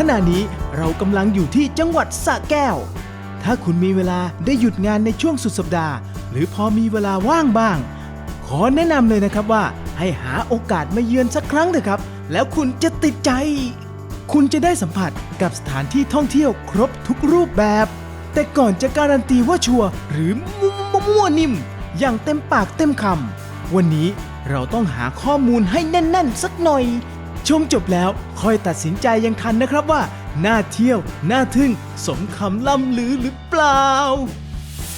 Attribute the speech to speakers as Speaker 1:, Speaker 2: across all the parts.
Speaker 1: ขณะนี้เรากำลังอยู่ที่จังหวัดสระแก้ว ถ้าคุณมีเวลาได้หยุดงานในช่วงสุดสัปดาห์ หรือพอมีเวลาว่างบ้าง ขอแนะนำเลยนะครับว่า ให้หาโอกาสมาเยือนสักครั้งเถอะครับ แล้วคุณจะติดใจ คุณจะได้สัมผัสกับสถานที่ท่องเที่ยวครบทุกรูปแบบ แต่ก่อนจะการันตีว่าชัวร์หรือมั่วนิ่ม อย่างเต็มปากเต็มคำวันนี้เราต้องหาข้อมูลให้แน่น ๆ สักหน่อย ชมจบแล้วค่อยตัดสินใจยังทันนะครับว่า น่าเที่ยว น่าทึ่ง สมคำล่ำลือหรือเปล่า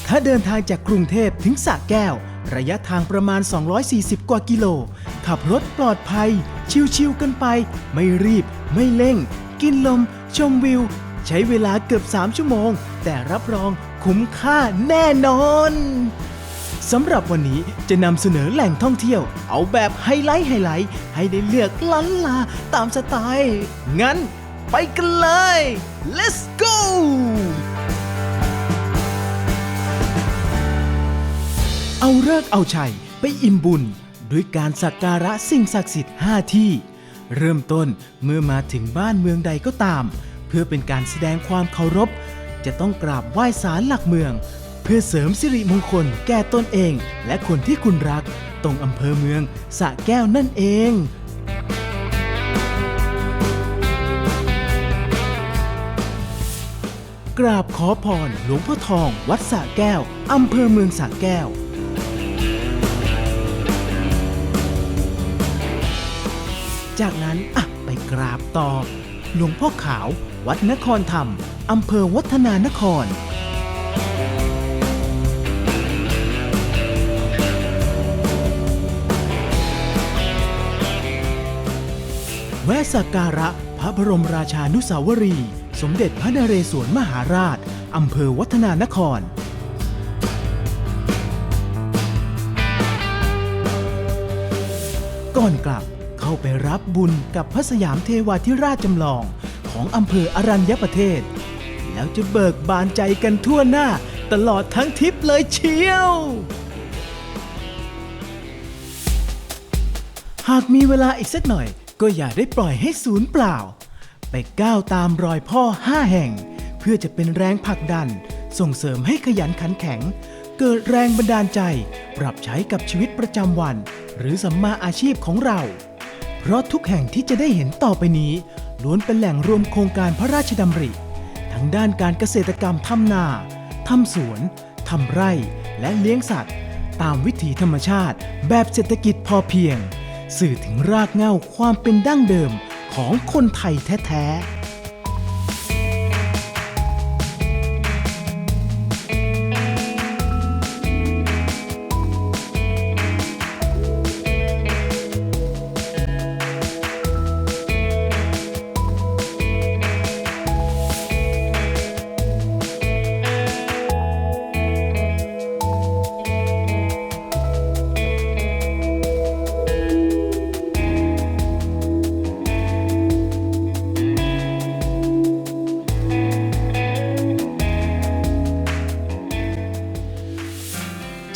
Speaker 1: ถ้าเดินทางจากกรุงเทพถึงสระแก้ว ระยะทางประมาณ 240 กว่ากิโล ขับรถปลอดภัย ชิวๆกันไป ไม่รีบ ไม่เร่ง กินลม ชมวิว ใช้เวลาเกือบ 3 ชั่วโมง แต่รับรองคุ้มค่าแน่นอน สำหรับวันนี้จะนำเสนอแหล่งท่องเที่ยว เอาแบบไฮไลท์ไฮไลท์ให้ได้เลือกล้านลาตามสไตล์ งั้นไปกันเลย let's go เอาเลิกเอาชัยไปอิ่มบุญ ด้วยการสักการะสิ่งศักดิ์สิทธิ์ 5 ที่ เริ่มต้นเมื่อมาถึงบ้านเมืองใดก็ตาม เพื่อเป็นการแสดงความเคารพ จะต้องกราบไหว้ศาลหลักเมือง เพื่อเสริมสิริมงคลแก่ตนเอง และคนที่คุณรัก ตรงอำเภอเมืองสระแก้วนั่นเอง กราบขอพรหลวงพ่อทอง วัดสระแก้วอำเภอเมืองสระแก้ว จากนั้นอะไปกราบต่อ หลวงพ่อขาว วัดนครธรรมอำเภอวัฒนานคร วะสักการะพระบรมราชานุสาวรี สมเด็จพระนเรศวรมหาราช อำเภอวัฒนานคร ก่อนกลับเข้าไปรับบุญกับพระสยามเทวาธิราชจำลองของอำเภออรัญญประเทศ แล้วจะเบิกบานใจกันทั่วหน้าตลอดทั้งทริปเลยเชียว หากมีเวลาอีกสักหน่อย ก็อย่าได้ปล่อยให้สูญเปล่า ไปก้าวตามรอยพ่อห้าแห่ง เพื่อจะเป็นแรงผลักดัน ส่งเสริมให้ขยันขันแข็ง เกิดแรงบันดาลใจ ปรับใช้กับชีวิตประจำวัน หรือสัมมาอาชีพของเรา เพราะทุกแห่งที่จะได้เห็นต่อไปนี้ล้วนเป็นแหล่งรวมโครงการพระราชดำริ ทั้งด้านการเกษตรกรรมทำนาทำสวนทำไร่และเลี้ยงสัตว์ ตามวิถีธรรมชาติแบบเศรษฐกิจพอเพียง สื่อถึงรากเหง้าความเป็นดั้งเดิมของคนไทยแท้ๆ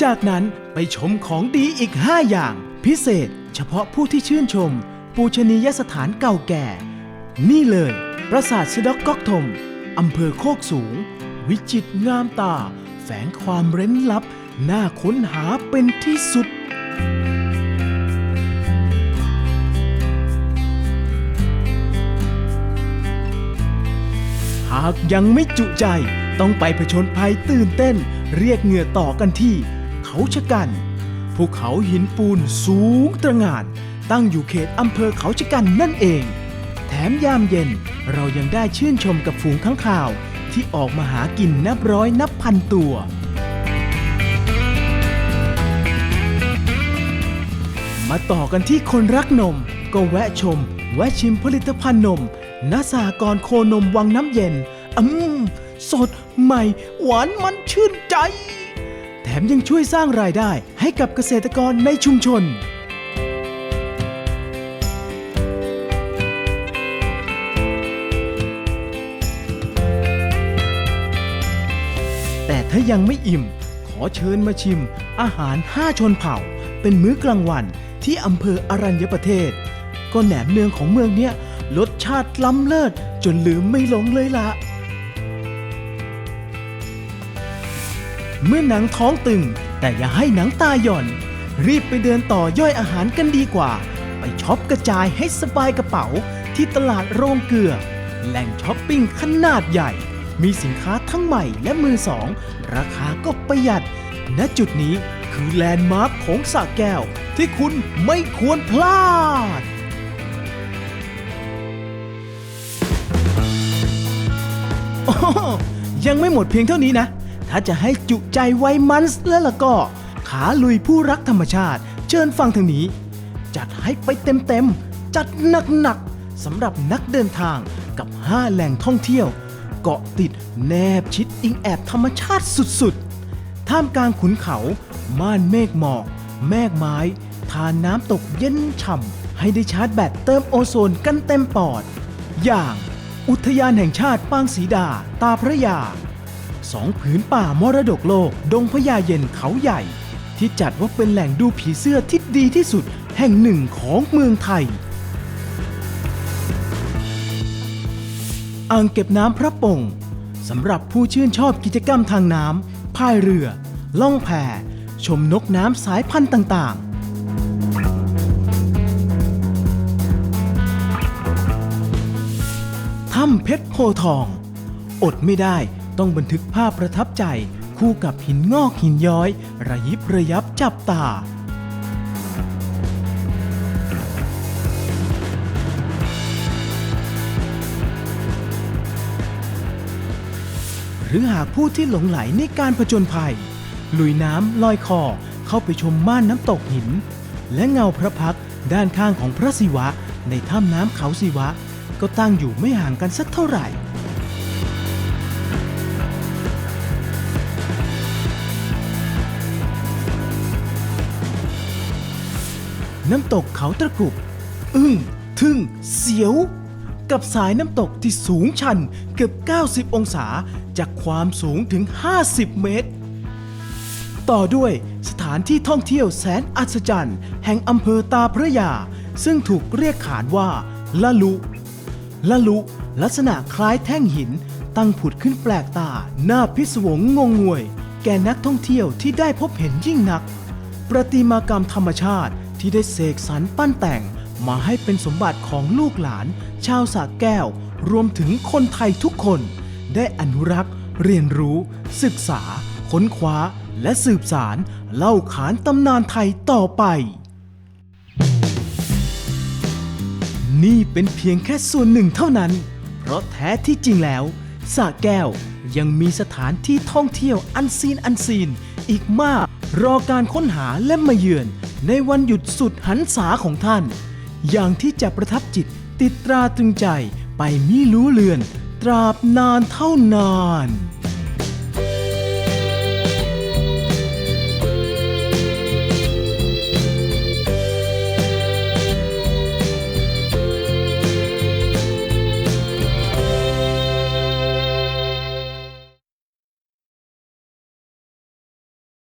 Speaker 1: จากนั้นไปชมของดีอีก 5 อย่าง พิเศษ เฉพาะผู้ที่ชื่นชม ปูชนียสถานเก่าแก่ นี่เลย ปราสาทสดอกกอกทมอำเภอโคกสูง วิจิตรงามตา แฝงความเร้นลับ น่าค้นหาเป็นที่สุดหากยังไม่จุใจต้องไปผชนภัยตื่นเต้น เรียกเหงื่อต่อกันที่ เขาชะกันภูเขาหินปูนสูงตระหง่าน ตั้งอยู่เขตอำเภอเขาชะกันนั่นเอง แถมยามเย็นเรายังได้ชื่นชมกับฝูงข้างข่าว ที่ออกมาหากินนับร้อยนับพันตัว มาต่อกันที่คนรักนม ก็แวะชม แวะชิมผลิตภัณฑ์นมณสหกรโคนมวังน้ำเย็น อืม สดใหม่ หวานมันชื่นใจ มยังช่วยสร้างรายได้ให้กับเกษตรกรในชุมชน แต่ถ้ายังไม่อิ่ม ขอเชิญมาชิม อาหาร 5 ชนเผ่า เป็นมื้อกลางวันที่อำเภออรัญญประเทศ ก็แหนมเนืองของเมืองเนี้ยรสชาติล้ำเลิศจนลืมไม่ลงเลยล่ะ เมื่อหนังท้องตึง แต่อย่าให้หนังตาหย่อน รีบไปเดินต่อย่อยอาหารกันดีกว่า ไปช็อปกระจายให้สบายกระเป๋าที่ตลาดโรงเกลือ แหล่งช้อปปิ้งขนาดใหญ่ มีสินค้าทั้งใหม่และมือสอง ราคาก็ประหยัด ณจุดนี้คือแลนด์มาร์คของสระแก้ว ที่คุณไม่ควรพลาดยังไม่หมดเพียงเท่านี้นะ ถ้าจะให้จุใจไว้มันส์แล้วล่ะก็ ขาลุยผู้รักธรรมชาติ เชิญฟังทางนี้ จัดให้ไปเต็มๆ จัดหนักๆสำหรับนักเดินทางกับ 5 แหล่งท่องเที่ยว เกาะติดแนบชิดอิงแอบธรรมชาติสุดๆ ท่ามกลางขุนเขา ม่านเมฆหมอก แมกไม้ ทานน้ำตกเย็นฉ่ำให้ได้ชาร์จแบตเติมโอโซนกันเต็มปอด อย่าง อุทยานแห่งชาติปางสีดา ตาพระยา สองผืนป่ามรดกโลก ดงพญาเย็นเขาใหญ่ ที่จัดว่าเป็นแหล่งดูผีเสื้อที่ดีที่สุดแห่งหนึ่งของเมืองไทย อ่างเก็บน้ำพระปงสำหรับผู้ชื่นชอบกิจกรรมทางน้ำพายเรือ ล่องแพชมนกน้ำสายพันธุ์ต่างๆ ถ้ำเพชรโพทอง อดไม่ได้ ต้องบันทึกภาพประทับใจ คู่กับหินงอกหินย้อย ระยิบระยับจับตา หรือหากผู้ที่หลงไหลในการผจญภัย ลุยน้ำลอยคอเข้าไปชมม่านน้ำตกหิน และเงาพระพักด้านข้างของพระศิวะ ในถ้ำน้ำเขาศิวะ ก็ตั้งอยู่ไม่ห่างกันสักเท่าไหร่ น้ำตกเขาตะกรุบอึ้งทึ่ง เสียว กับสายน้ำตกที่สูงชันเกือบ 90 องศาจากความสูงถึง 50 เมตร ต่อด้วยสถานที่ท่องเที่ยวแสนอัศจรรย์แห่งอำเภอตาพระยา ซึ่งถูกเรียกขานว่าละลุ ละลุ ลักษณะคล้ายแท่งหิน ตั้งผุดขึ้นแปลกตาหน้าพิศวงงงงวย แก่นักท่องเที่ยวที่ได้พบเห็นยิ่งนัก ประติมากรรมธรรมชาติ ที่ได้เสกสรรปั้นแต่ง มาให้เป็นสมบัติของลูกหลาน ชาวสระแก้ว รวมถึงคนไทยทุกคน ได้อนุรักษ์ เรียนรู้ ศึกษา ค้นคว้า และสืบสารเล่าขานตำนานไทยต่อไป นี่เป็นเพียงแค่ส่วนหนึ่งเท่านั้น เพราะแท้ที่จริงแล้วสระแก้วยังมีสถานที่ท่องเที่ยวอันซีนอันซีนอีกมากรอการค้นหาและมาเยือนในวันหยุดสุดหันษาของท่าน อย่างที่จะประทับจิตติดตราตรึงใจไปมิรู้เลือน ตราบนานเท่านาน